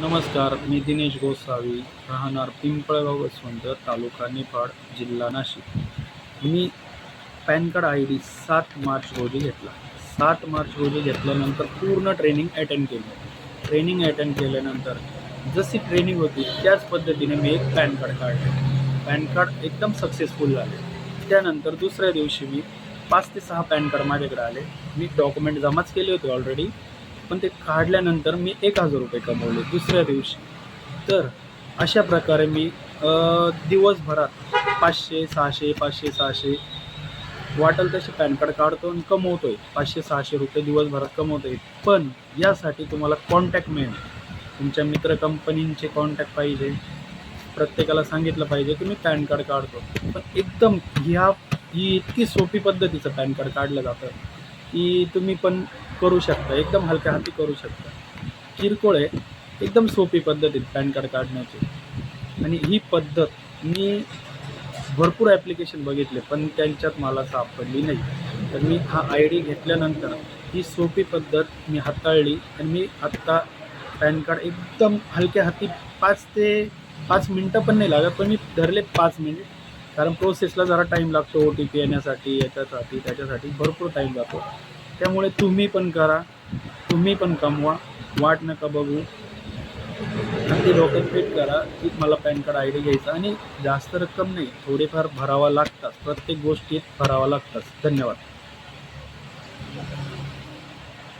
नमस्कार मी दिनेश गोसावी राहणार पिंपळगाव वसवंत तालुका निफाड जिल्हा नाशिक. मी पॅन कार्ड आय डी सात मार्च रोजी घेतला. सात मार्च रोजी घेतल्यानंतर पूर्ण ट्रेनिंग अटेंड केली. ट्रेनिंग अटेंड केल्यानंतर जशी ट्रेनिंग होती त्याच पद्धतीने मी एक पॅन कार्ड काढले. पॅन कार्ड एकदम सक्सेसफुल झाले. त्यानंतर दुसऱ्या दिवशी मी पाच ते सहा पॅन कार्ड माझ्याकडे आले. मी डॉक्युमेंट जमाच केले होते ऑलरेडी पण ते काढल्यानंतर मी एक हजार रुपये कमवले दुसऱ्या दिवशी. तर अशा प्रकारे मी दिवसभरात पाचशे सहाशे पाचशे सहाशे वाटेल तसे पॅन कार्ड काढतो आणि कमवतो आहे पाचशे सहाशे रुपये दिवसभरात कमवतो आहे पण यासाठी तुम्हाला कॉन्टॅक्ट मिळेल तुमच्या मित्र कंपनींचे कॉन्टॅक्ट पाहिजे. प्रत्येकाला सांगितलं पाहिजे की मी पॅन कार्ड काढतो. पण एकदम ह्या ही इतकी सोपी पद्धतीचं पॅन कार्ड काढलं जातं की तुम्ही पण करू शकता एकदम हलक्या हाती करू शकता. किरकोळ आहे एकदम सोपी पद्धतीत पॅन कार्ड काढण्याची. आणि ही पद्धत मी भरपूर ॲप्लिकेशन बघितले पण त्यांच्यात मला सापडली नाही. तर मी हा आय डी घेतल्यानंतर ही सोपी पद्धत मी हाताळली आणि मी आत्ता पॅन कार्ड एकदम हलक्या हाती पाच ते पाच मिनटं पण नाही लागत पण मी धरले पाच मिनिट. कारण प्रोसेसला जरा टाईम लागतो ओ टी पी येण्यासाठी याच्यासाठी त्याच्यासाठी भरपूर टाईम लागतो त्यामुळे तुम्ही पण करा. तुम्ही पण कमवा. वाट नका बघू. ती डोक्यात फिट करा की मला पॅन कार्ड आय डी घ्यायचा आणि जास्त रक्कम नाही थोडेफार भरावा लागतात. प्रत्येक गोष्टीत भरावा लागतात. धन्यवाद.